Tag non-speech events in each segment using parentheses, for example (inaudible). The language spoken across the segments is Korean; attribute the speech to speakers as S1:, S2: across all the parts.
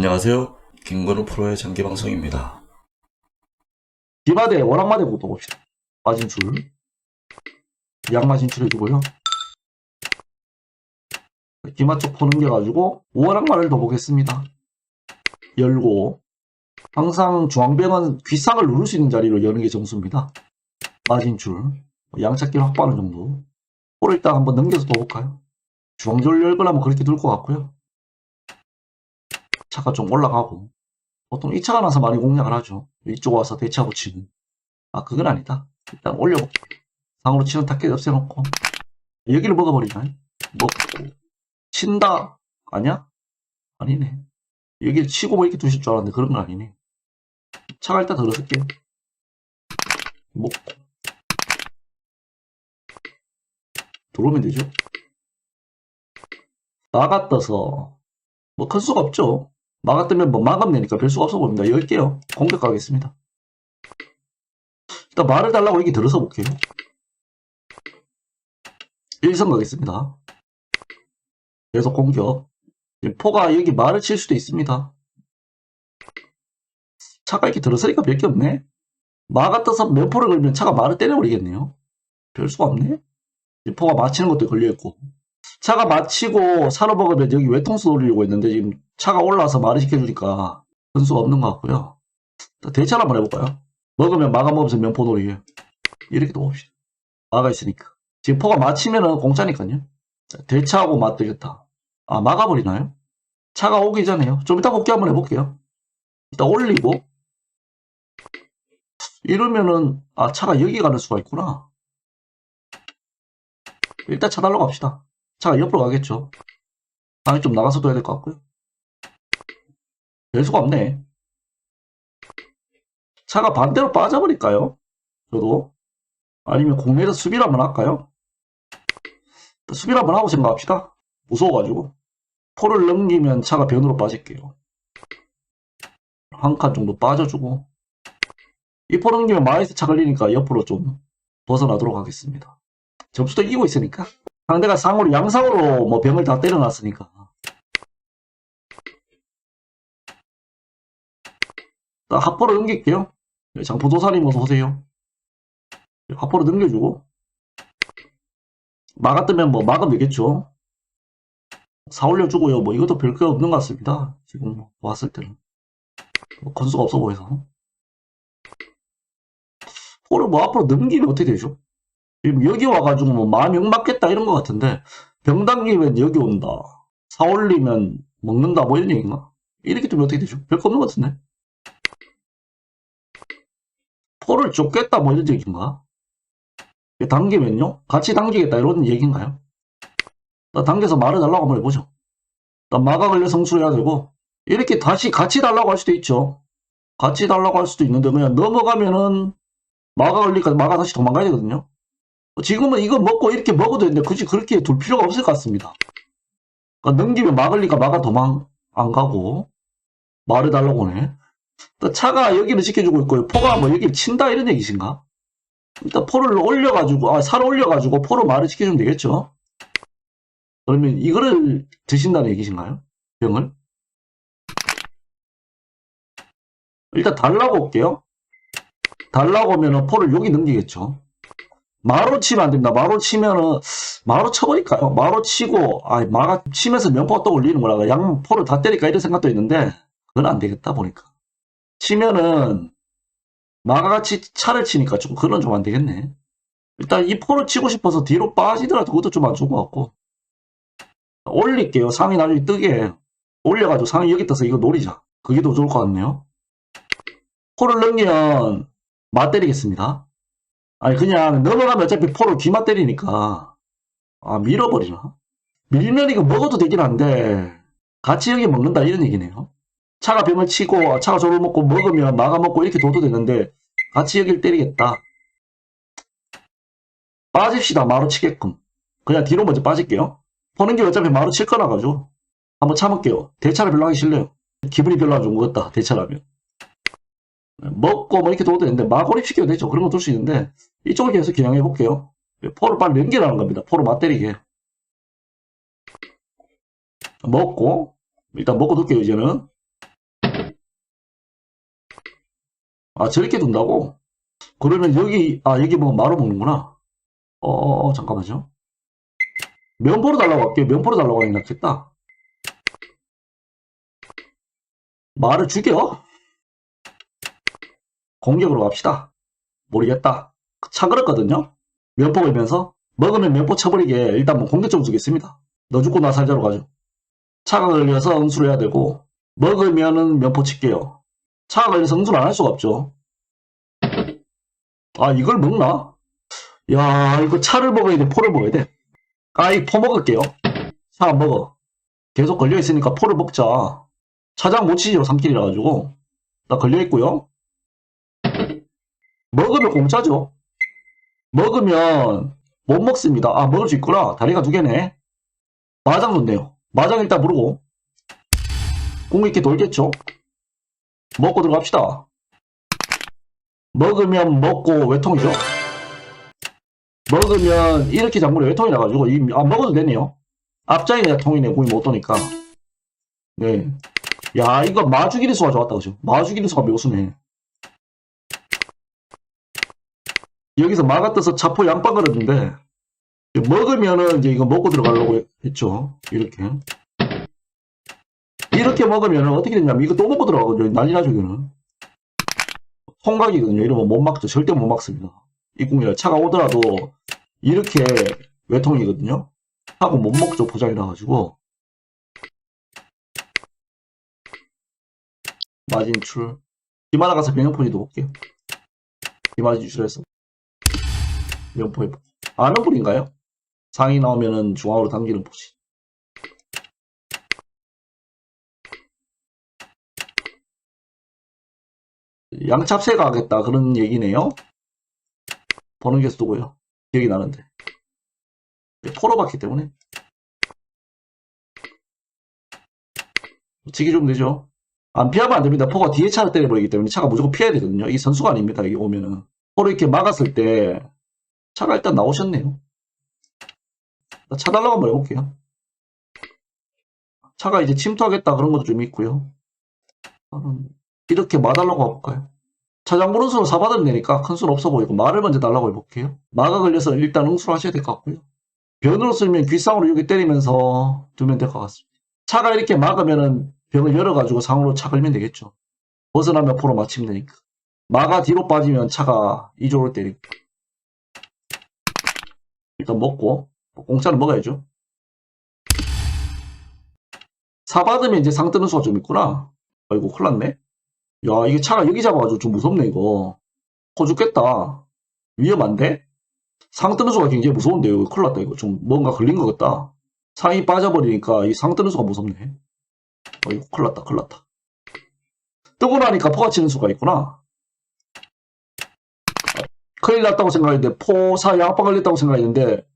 S1: 안녕하세요. 김건우 프로의 장기 방송입니다.
S2: 기마대, 월락마대부터 봅시다. 마진출. 양마 진출해주고요. 기마 쪽 포는겨가지고 월락마를 더 보겠습니다. 열고 항상 중앙병은 귀상을 누를 수 있는 자리로 여는 게 점수입니다. 마진출. 양착기를 확보하는 정도. 포를 일단 한번 넘겨서 더 볼까요? 중앙절 열 거라면 그렇게 둘 것 같고요. 차가 좀 올라가고 보통 이 차가 나서 많이 공략을 하죠. 이쪽 와서 대차고 치는. 아, 그건 아니다. 일단 올려볼게요. 상으로 치는 타켓 없애놓고. 여기를 먹어버리나요? 먹고. 친다. 아니야? 아니네. 여기를 치고 뭐 이렇게 두실 줄 알았는데 그런 건 아니네. 차가 일단 들어설게요. 먹고. 들어오면 되죠. 나갔다서 뭐 큰 수가 없죠. 막았다면 뭐 마감되니까 별 수가 없어 보입니다. 열게요. 공격 가겠습니다. 일단 말을 달라고 이렇게 들어서 볼게요. 1선 가겠습니다. 계속 공격. 포가 여기 말을 칠 수도 있습니다. 차가 이렇게 들어서니까 별 게 없네. 마가 떠서 면포를 걸면 차가 말을 때려버리겠네요. 별 수가 없네. 포가 맞히는 것도 걸려있고. 차가 맞히고 사로 먹으면 여기 외통수 돌리려고 했는데 지금 차가 올라와서 말을 시켜주니까 변수가 없는 것 같고요. 대차를 한번 해볼까요? 먹으면 마가 먹으면서 면포 놀이에 이렇게 또 봅시다. 마가 있으니까. 지금 포가 맞히면은 공짜니까요. 자, 대차하고 맞들겠다. 아, 막아버리나요? 차가 오기 전에요. 좀 이따 복귀 한번 해볼게요. 일단 올리고. 이러면은, 아, 차가 여기 가는 수가 있구나. 일단 차 달러 갑시다. 차가 옆으로 가겠죠. 방이 좀 나가서 둬야 될 것 같고요. 별 수가 없네. 차가 반대로 빠져버릴까요? 저도. 아니면 공내에서 수비를 한번 할까요? 수비를 한번 하고 생각합시다. 무서워가지고. 포를 넘기면 차가 변으로 빠질게요. 한 칸 정도 빠져주고. 이 포 넘기면 마이스 차 걸리니까 옆으로 좀 벗어나도록 하겠습니다. 점수도 이기고 있으니까. 상대가 상으로, 양상으로 뭐 병을 다 때려놨으니까. 합포로 넘길게요. 네, 장포도사님 어서 오세요. 합포로 넘겨주고. 막았다면 뭐 막으면 되겠죠. 사 올려주고요. 뭐 이것도 별거 없는 것 같습니다. 지금 왔을 때는. 뭐 건수가 없어 보여서. 포를 뭐 앞으로 넘기면 어떻게 되죠? 지금 여기 와가지고 뭐 마명 맞겠다 이런 것 같은데 병 당기면 여기 온다. 사 올리면 먹는다 뭐 이런 얘기인가? 이렇게 되면 어떻게 되죠? 별거 없는 것 같은데. 포를 쫓겠다 뭐 이런 얘기인가? 당기면요? 같이 당기겠다 이런 얘기인가요? 나 당겨서 말을 달라고 한번 해보죠. 나 마가 걸려 성수를 해야 되고 이렇게 다시 같이 달라고 할 수도 있죠. 같이 달라고 할 수도 있는데 그냥 넘어가면은 마가 걸리니까 마가 다시 도망가야 되거든요. 지금은 이거 먹고 이렇게 먹어도 되는데 굳이 그렇게 둘 필요가 없을 것 같습니다. 그러니까 넘기면 마 걸리니까 마가 도망 안 가고 말을 달라고 하네. 또 차가 여기를 지켜주고 있고요. 포가 뭐 여기를 친다 이런 얘기신가? 일단 포를 올려가지고 아 살을 올려가지고 포로 말을 지켜주면 되겠죠. 그러면 이거를 드신다는 얘기신가요? 병을? 일단 달라고 올게요. 달라고 하면은 포를 여기 넘기겠죠. 마로 치면 안 됩니다. 마로 치면은 마로 쳐버릴까요? 마로 치고 아 마가 치면서 면포가 또 올리는 거라 양 포를 다 때릴까 이런 생각도 있는데 그건 안 되겠다 보니까 치면은 마가 같이 차를 치니까 좀 그건 좀안 되겠네. 일단 이 포를 치고 싶어서 뒤로 빠지더라도 그것도 좀 안 좋은 것 같고 올릴게요. 상이 나중에 뜨게 올려가지고 상이 여기 떠서 이거 노리자. 그게 더 좋을 것 같네요. 포를 넘기면 마 때리겠습니다. 아니 그냥 넘어가면 어차피 포를 귀마 때리니까 아 밀어버리나? 밀면 이거 먹어도 되긴 한데 같이 여기 먹는다 이런 얘기네요. 차가 병을 치고 차가 저를 먹고 먹으면 마가 먹고 이렇게 둬도 되는데 같이 여기를 때리겠다. 빠집시다 마로 치게끔. 그냥 뒤로 먼저 빠질게요. 보는 게 어차피 마로 칠 거라 가지고 한번 참을게요. 대차를 별로 하기 싫네요. 기분이 별로 안 좋은 것 같다. 대차라면. 먹고 뭐 이렇게 둬도 되는데 마고립 시켜도 되죠. 그런 거 둘 수 있는데 이쪽을 계속 겨냥해 볼게요. 포를 빨리 넘기라는 겁니다. 포를 맞때리게. 먹고 일단 먹고 둘게요 이제는. 아, 저렇게 둔다고? 그러면 여기, 아, 여기 뭐 마로 먹는구나. 어, 잠깐만요. 면포로 달라고 할게요. 면포로 달라고 게 낫겠다. 말을 죽여? 공격으로 갑시다. 모르겠다. 차 걸었거든요? 면포 걸면서 먹으면 면포 쳐버리게 일단 뭐 공격적으로 주겠습니다. 너 죽고 나 살자로 가죠. 차가 걸려서 응수를 해야 되고 먹으면은 면포 칠게요. 차가 걸려서 응수를 안할 수가 없죠. 아 이걸 먹나? 야 이거 차를 먹어야 돼 포를 먹어야 돼. 아이 포 먹을게요. 차 안 먹어. 계속 걸려 있으니까 포를 먹자. 차장 못 치죠 3킬이라 가지고 나 걸려 있고요. 먹으면 공짜죠. 먹으면 못 먹습니다. 아 먹을 수 있구나. 다리가 두 개네. 마장 좋네요. 마장 일단 부르고 공이 이렇게 돌겠죠. 먹고 들어갑시다. 먹으면 먹고 외통이죠. 먹으면 이렇게 장물이 외통이 나가지고 이, 아 먹어도 되네요. 앞장이 그냥 통이네 공이 못 도니까. 네. 야 이거 마주기리 수가 좋았다 그죠? 마주기리 수가 묘수네. 여기서 마가 떠서 차포 양빵 걸었는데 먹으면은 이제 이거 먹고 들어가려고 했죠. 이렇게. 이렇게 먹으면은 어떻게 되냐면 이거 또 먹고 들어가거든요. 난리 나죠, 이거는. 홍각이거든요. 이러면 못 막죠. 절대 못 막습니다. 이 국민은 차가 오더라도 이렇게 외통이거든요. 하고 못 먹죠. 포장이라 가지고. 마진출. 기마나 가서 병영포지도 볼게요. 기마진 출해서. 면포에 아는 분인가요? 상이 나오면은 중앙으로 당기는 포지. 양찹새가 하겠다 그런 얘기네요. 보는 게 쓰고요. 기억이 나는데. 포로 봤기 때문에. 치기 좀 되죠. 안 피하면 안 됩니다. 포가 뒤에 차를 때려버리기 때문에 차가 무조건 피해야 되거든요. 이 선수가 아닙니다. 여기 오면은. 포를 이렇게 막았을 때 차가 일단 나오셨네요. 나차 달라고 한번 해볼게요. 차가 이제 침투하겠다 그런 것도 좀 있고요. 이렇게 마달라고 해볼까요? 차장 부른 수로 사받으면 되니까 큰 수는 없어 보이고 말을 먼저 달라고 해볼게요. 마가 걸려서 일단 응수를 하셔야 될 것 같고요. 변으로 쓰면 귓상으로 여기 때리면서 두면 될 것 같습니다. 차가 이렇게 막으면은 벽을 열어가지고 상으로 차 걸면 되겠죠. 벗어나면 포로 맞추면 되니까. 마가 뒤로 빠지면 차가 이쪽으로 때리고. 일단 먹고 공짜는 먹어야죠. 사 받으면 이제 상 뜨는 수가 좀 있구나. 아이고 큰일 났네. 야 이게 차가 여기 잡아가지고 좀 무섭네 이거. 코 죽겠다. 위험한데? 상 뜨는 수가 굉장히 무서운데요. 이거 큰일 났다 이거. 좀 뭔가 걸린 것 같다. 상이 빠져버리니까 이 상 뜨는 수가 무섭네. 아이고 큰일 났다 큰일 났다. 뜨고 나니까 포가 치는 수가 있구나. 큰일 났다고 생각했는데 포사 양빵 걸렸다고 생각했는데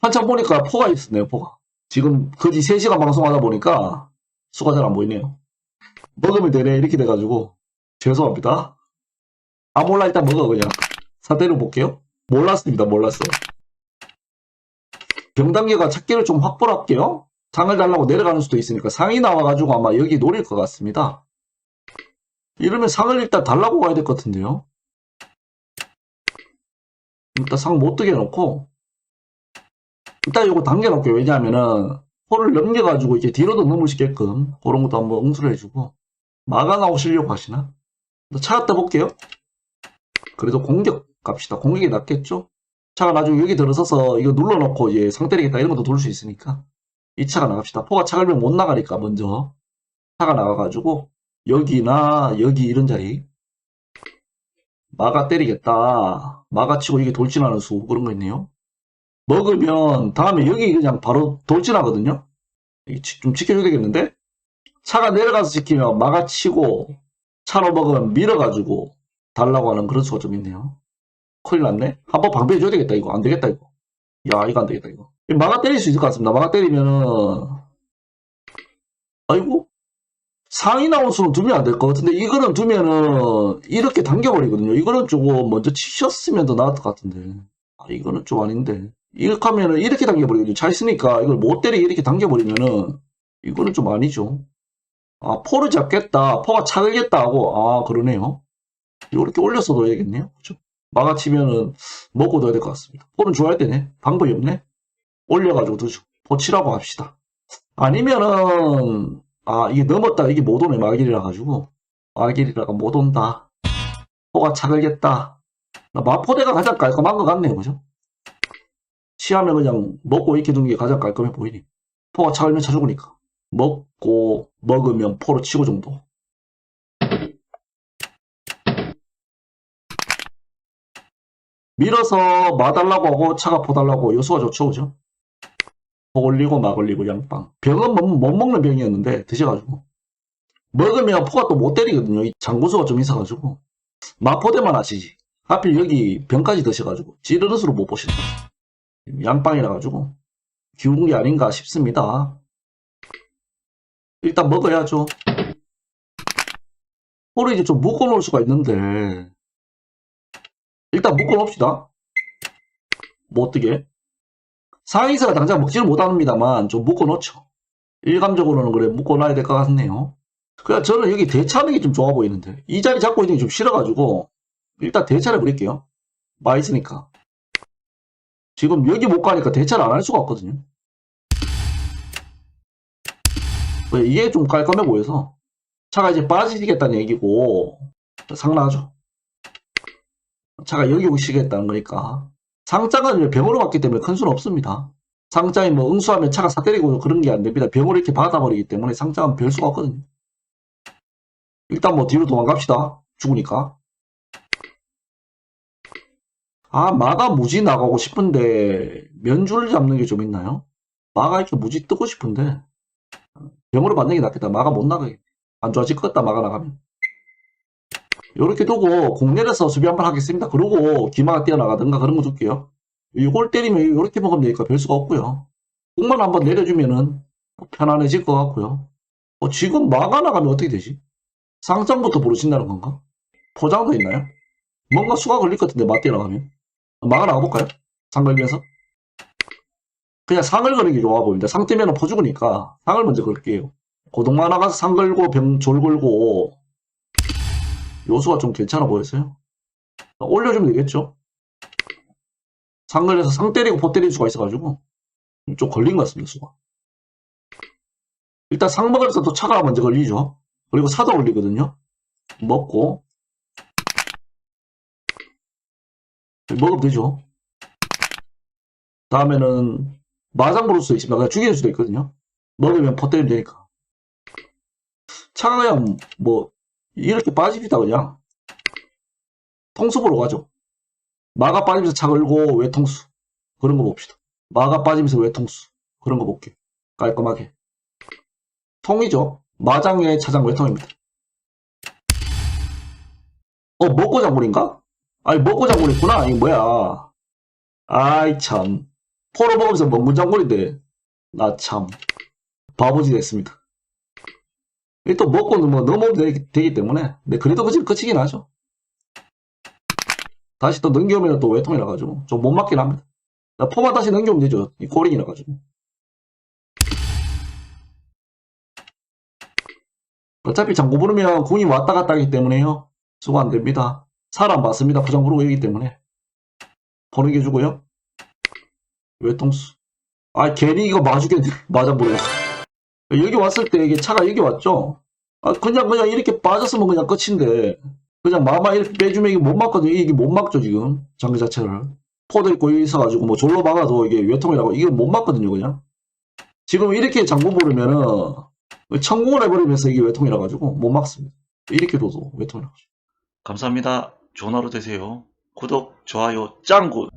S2: 한참 보니까 포가 있었네요 포가 지금 거의 3시간 방송하다 보니까 수가 잘 안 보이네요 먹으면 되네 이렇게 돼가지고 죄송합니다. 아 몰라 일단 먹어 그냥. 사태를 볼게요. 몰랐습니다 몰랐어. 병단계가 찾기를 좀 확보를 할게요. 상을 달라고 내려가는 수도 있으니까 상이 나와가지고 아마 여기 노릴 것 같습니다. 이러면 상을 일단 달라고 가야 될 것 같은데요. 일단 상 못 뜨게 해놓고. 일단 이거 당겨놓을게요. 왜냐하면은 홀을 넘겨가지고 이제 뒤로도 넘을 수 있게끔 그런 것도 한번 응수를 해주고. 마가 나오시려고 하시나? 차가 떠볼게요. 그래도 공격 갑시다. 공격이 낫겠죠? 차가 나중에 여기 들어서서 이거 눌러놓고 이제 상 때리겠다 이런 것도 돌 수 있으니까 이 차가 나갑시다. 포가 차 걸면 못 나가니까 먼저 차가 나가가지고 여기나 여기 이런 자리 마가 때리겠다. 마가 치고 이게 돌진하는 수 그런 거 있네요. 먹으면 다음에 여기 그냥 바로 돌진하거든요. 좀 지켜줘야 되겠는데? 차가 내려가서 지키면 마가 치고 차로 먹으면 밀어가지고 달라고 하는 그런 수가 좀 있네요. 큰일 났네. 한번 방패해줘야 되겠다 이거. 안 되겠다 이거. 야 이거 안 되겠다 이거. 마가 때릴 수 있을 것 같습니다. 마가 때리면은 아이고 상이 나온 수는 두면 안 될 것 같은데 이거는 두면은 이렇게 당겨버리거든요. 이거는 조금 먼저 치셨으면 더 나았을 것 같은데 아 이거는 좀 아닌데 이렇게 하면은 이렇게 당겨버리거든요. 차 있으니까 이걸 못 때리게 이렇게 당겨버리면은 이거는 좀 아니죠. 아 포를 잡겠다. 포가 차겠다 하고 아 그러네요. 이렇게 올려서 둬야겠네요. 그죠? 막아치면은 먹고 둬야 될 것 같습니다. 볼은 줘야 되네. 방법이 없네. 올려가지고 두죠. 포치라고 합시다. 아니면은, 아, 이게 넘었다. 이게 못 오네. 마길이라 가지고. 마길이라가 못 온다. 포가 차걸겠다. 나 마포대가 가장 깔끔한 것 같네요. 그죠? 치하면 그냥 먹고 두는 게 가장 깔끔해 보이니. 포가 차걸면 차 죽으니까. 먹고, 먹으면 포로 치고 정도. 밀어서 마달라고 하고 차가 포달라고 요소가 좋죠, 그죠? 포 올리고 막 올리고 양빵. 병은 못, 못 먹는 병이었는데 드셔가지고 먹으면 포가 또 못 때리거든요. 이 장구수가 좀 있어가지고 마포대만 하시지. 하필 여기 병까지 드셔가지고 찌르릇으로 못 보신다. 양빵이라 가지고 기운 게 아닌가 싶습니다. 일단 먹어야죠. 이제 좀 묶어 놓을 수가 있는데 일단 묶어 놓읍시다. 뭐 어떻게? 상위세가 당장 먹지를 못합니다만 좀 묶어 놓죠. 일감적으로는 그래 묶어 놔야 될 것 같네요. 그냥 저는 여기 대차하는 게 좀 좋아 보이는데 이 자리 잡고 있는 게 좀 싫어가지고 일단 대차를 부릴게요. 맛있으니까. 지금 여기 못 가니까 대차를 안 할 수가 없거든요. 이게 좀 깔끔해 보여서 차가 이제 빠지시겠다는 얘기고 상나하죠. 차가 여기 오시겠다는 거니까 상장은 병으로 받기 때문에 큰 수는 없습니다. 상장이 뭐 응수하면 차가 사 때리고 그런 게 안 됩니다. 병으로 이렇게 받아버리기 때문에 상장은 별 수가 없거든요. 일단 뭐 뒤로 도망갑시다. 죽으니까. 아, 마가 무지 나가고 싶은데 면줄 잡는 게 좀 있나요? 마가 이렇게 무지 뜨고 싶은데 병으로 받는 게 낫겠다. 마가 못 나가게. 안 좋아질 것 같다. 마가 나가면. 요렇게 두고 공 내려서 수비 한번 하겠습니다. 그러고 기마가 뛰어나가든가 그런 거 줄게요. 이걸 때리면 이렇게 먹으면 되니까 별 수가 없고요. 공만 한번 내려주면은 편안해질 것 같고요. 어, 지금 마가 나가면 어떻게 되지? 상장부터 부르신다는 건가? 포장도 있나요? 뭔가 수가 걸릴 것 같은데 맞 뛰어나가면 마가 나가볼까요? 상 걸면서 그냥 상을 거는 게 좋아 보입니다. 상포 죽으니까 상을 먼저 걸게요. 고동마 나가서 상 걸고 병 졸 걸고 요소가 좀 괜찮아 보였어요. 올려주면 되겠죠? 상 걸려서 상 때리고 포 때릴 수가 있어가지고 좀 걸린 것 같습니다. 수가. 일단 상 먹으면서 또 차가 먼저 걸리죠. 그리고 사도 올리거든요. 먹고 먹으면 되죠. 다음에는 마장 부를 수도 있습니다. 그냥 죽일 수도 있거든요. 먹으면 포 때리면 되니까. 차가 그냥 뭐 이렇게 빠집니다 그냥. 통수보로 가죠. 마가 빠지면서 차 걸고 외통수 그런 거 봅시다. 마가 빠지면서 외통수 그런 거 볼게요. 깔끔하게. 통이죠. 마장의 차장 외통입니다. 어 먹고 장군인가? 아니 먹고 장군이구나. 이게 뭐야? 아이 참. 포로 먹으면서 먹문 장군인데 나 참 바보지 됐습니다. 또 먹고 뭐 넘어오면 되기, 때문에 근데 그래도 그집 끝이긴 하죠. 다시 또 넘겨오면 또 외통이라 가지고 좀 못 맞긴 합니다. 나 포만 다시 넘겨오면 되죠. 이 꼬링이라 가지고. 어차피 장고 부르면 궁이 왔다 갔다 하기 때문에요. 수고 안 됩니다. 사람 맞습니다. 부장 부르고 여기 때문에. 보는 게 주고요. 외통수. 아, 괜히 이거 마주겠네. (laughs) 맞아 모르겠어. 여기 왔을 때 이게 차가 여기 왔죠? 아, 그냥, 그냥 이렇게 빠졌으면 그냥 끝인데. 그냥 마마 이렇게 빼주면 이게 못 막거든요. 이게 못 막죠, 지금. 장기 자체를. 포도 있고 여기 있어가지고 뭐 졸로 막아도 이게 외통이라고 이게 못 막거든요, 그냥. 지금 이렇게 장구 부르면은 천공을 해버리면서 이게 외통이라 가지고 못 막습니다. 이렇게 둬도 외통이라 가지고.
S1: 감사합니다. 좋은 하루 되세요. 구독, 좋아요, 짱구!